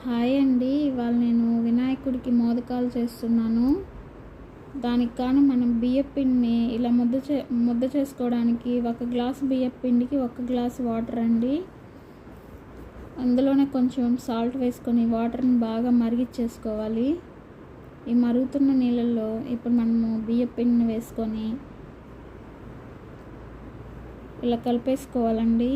Hi అండి. ఇవాళ నేను వినాయకుడికి మోదకాలు చేస్తున్నాను. దానికి కానీ మనం బియ్యం పిండిని ఇలా ముద్ద చే ముద్ద చేసుకోవడానికి ఒక గ్లాస్ బియ్యం పిండికి ఒక గ్లాస్ వాటర్ అండి. అందులోనే కొంచెం సాల్ట్ వేసుకొని వాటర్ని బాగా మరిగిచ్చేసుకోవాలి ఈ మరుగుతున్న నీళ్ళల్లో ఇప్పుడు మనము బియ్యం పిండిని వేసుకొని ఇలా కలిపేసుకోవాలండి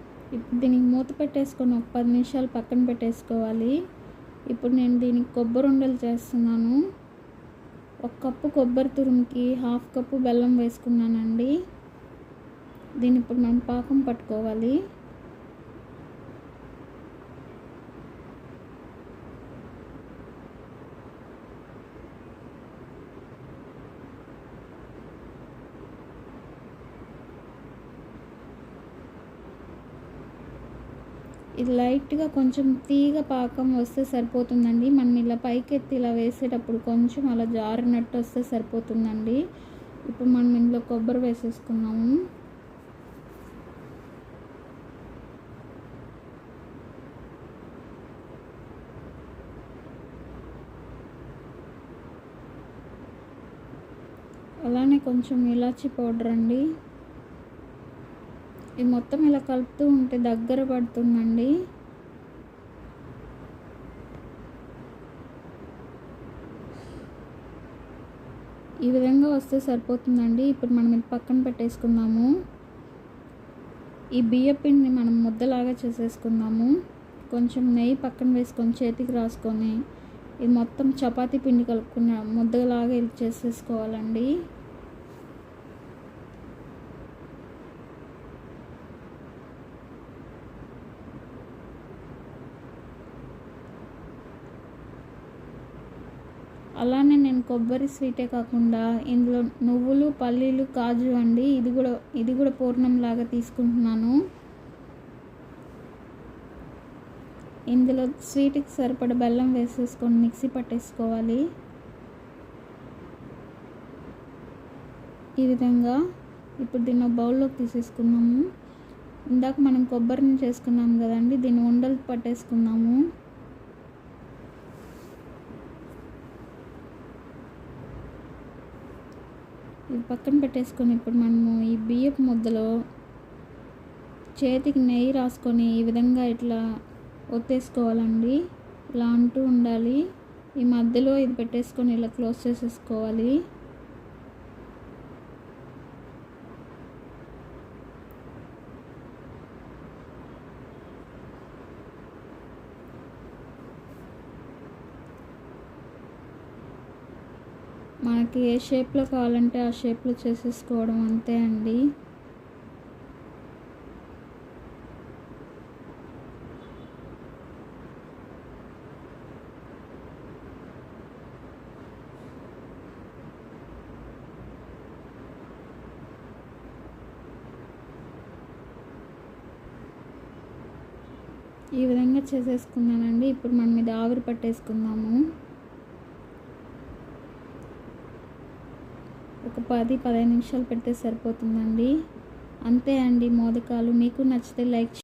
ఇప్పుడు దీనికి మూత పెట్టేసుకొని ఒక పది నిమిషాలు పక్కన పెట్టేసుకోవాలి. ఇప్పుడు నేను దీనికి కొబ్బరి ఉండలు చేస్తున్నాను. ఒక కప్పు కొబ్బరి తురుముకి హాఫ్ కప్పు బెల్లం వేసుకున్నానండి. దీన్ని ఇప్పుడు మనం పాకం పట్టుకోవాలి. ఇది లైట్గా కొంచెం తీగ పాకం వస్తే సరిపోతుందండి. మనం ఇలా పైకి ఎత్తి ఇలా వేసేటప్పుడు కొంచెం అలా జారినట్టు వస్తే సరిపోతుందండి. ఇప్పుడు మనం ఇందులో కొబ్బరి వేసేసుకున్నాము అలానే కొంచెం ఇలాచి పౌడర్ అండి. ఇది మొత్తం ఇలా కలుపుతూ ఉంటే దగ్గర పడుతుందండి. ఈ విధంగా వస్తే సరిపోతుందండి. ఇప్పుడు మనం ఇది పక్కన పెట్టేసుకుందాము. ఈ బియ్య పిండిని మనం ముద్దలాగా చేసేసుకుందాము. కొంచెం నెయ్యి పక్కన వేసుకొని చేతికి రాసుకొని ఇది మొత్తం చపాతీ పిండి కలుపుకున్న ముద్దలాగా ఇది చేసేసుకోవాలండి. అలానే నేను కొబ్బరి స్వీటే కాకుండా ఇందులో నువ్వులు పల్లీలు కాజు అండి. ఇది కూడా ఇది కూడా పూర్ణం లాగా తీసుకుంటున్నాను. ఇందులో స్వీట్కి సరిపడ బెల్లం వేసేసుకొని మిక్సీ పట్టేసుకోవాలి. ఈ విధంగా ఇప్పుడు దీన్ని బౌల్లోకి తీసేసుకున్నాము. ఇందాక మనం కొబ్బరిని చేసుకున్నాము కదండి దీన్ని ఉండలు పట్టేసుకున్నాము. ఇది పక్కన పెట్టేసుకొని ఇప్పుడు మనము ఈ బియ్యపు ముద్దలో చేతికి నెయ్యి రాసుకొని ఈ విధంగా ఇట్లా ఒత్తేసుకోవాలండి. ఇలా అంటూ ఉండాలి. ఈ మధ్యలో ఇది పెట్టేసుకొని ఇలా క్లోజ్ చేసేసుకోవాలి. మనకి ఏ షేప్లో కావాలంటే ఆ షేప్లో చేసేసుకోవడం అంతే అండి. ఈ విధంగా చేసేసుకున్నానండి. ఇప్పుడు మనం ఇది ఆవిరి పట్టేసుకుందాము. ఒక పది పదిహేను నిమిషాలు పెడితే సరిపోతుందండి. అంతే అండి మోదకాలు. మీకు నచ్చితే లైక్